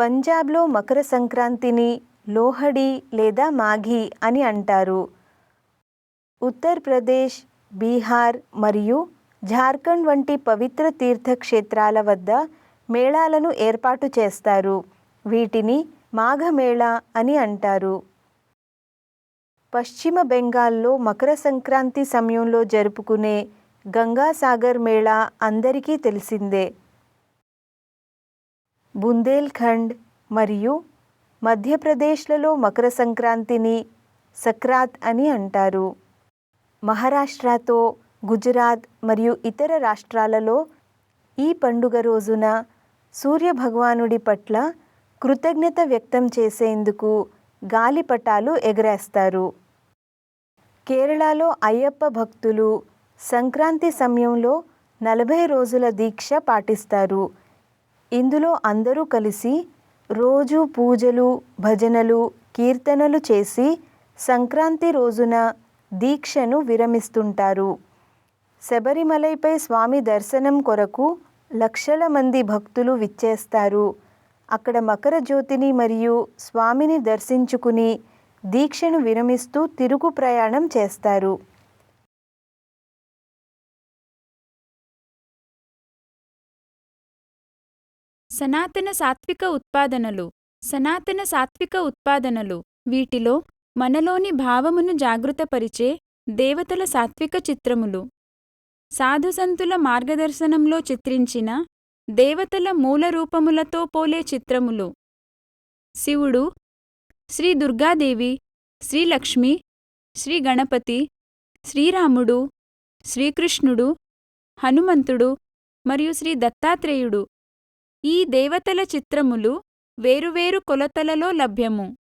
పంజాబ్లో మకర సంక్రాంతిని లోహడి లేదా మాఘీ అని అంటారు. ఉత్తరప్రదేశ్ బీహార్ మరియు జార్ఖండ్ వంటి పవిత్ర తీర్థక్షేత్రాల వద్ద మేళాలను ఏర్పాటు చేస్తారు. వీటిని మాఘమేళా అని అంటారు. పశ్చిమ బెంగాల్లో మకర సంక్రాంతి సమయంలో జరుపుకునే గంగాసాగర్ మేళా అందరికీ తెలిసిందే. బుందేల్ఖండ్ మరియు మధ్యప్రదేశ్లలో మకర సంక్రాంతిని సక్రాత్ అని అంటారు. మహారాష్ట్రతో గుజరాత్ మరియు ఇతర రాష్ట్రాలలో ఈ పండుగ రోజున సూర్యభగవానుడి పట్ల కృతజ్ఞత వ్యక్తం చేసేందుకు గాలిపటాలు ఎగరేస్తారు. కేరళలో అయ్యప్ప భక్తులు సంక్రాంతి సమయంలో నలభై రోజుల దీక్ష పాటిస్తారు. ఇందులో అందరూ కలిసి రోజు పూజలు భజనలు కీర్తనలు చేసి సంక్రాంతి రోజున దీక్షను విరమిస్తుంటారు. శబరిమలైపై స్వామి దర్శనం కొరకు లక్షల మంది భక్తులు విచ్చేస్తారు. అక్కడ మకర జ్యోతిని మరియు స్వామిని దర్శించుకుని దీక్షను విరమిస్తూ తిరుగు ప్రయాణం చేస్తారు. సనాతన సాత్విక ఉత్పాదనలు సనాతన సాత్విక ఉత్పాదనలు. వీటిలో మనలోని భావమును జాగృతపరిచే దేవతల సాత్విక చిత్రములు. సాధుసంతుల మార్గదర్శనంలో చిత్రించిన దేవతల మూల రూపములతో పోలే చిత్రములు. శివుడు శ్రీ దుర్గాదేవి శ్రీలక్ష్మి శ్రీ గణపతి శ్రీరాముడు శ్రీకృష్ణుడు హనుమంతుడు మరియు శ్రీ దత్తాత్రేయుడు. ఈ దేవతల చిత్రములు వేరువేరు కొలతలలో లభ్యము.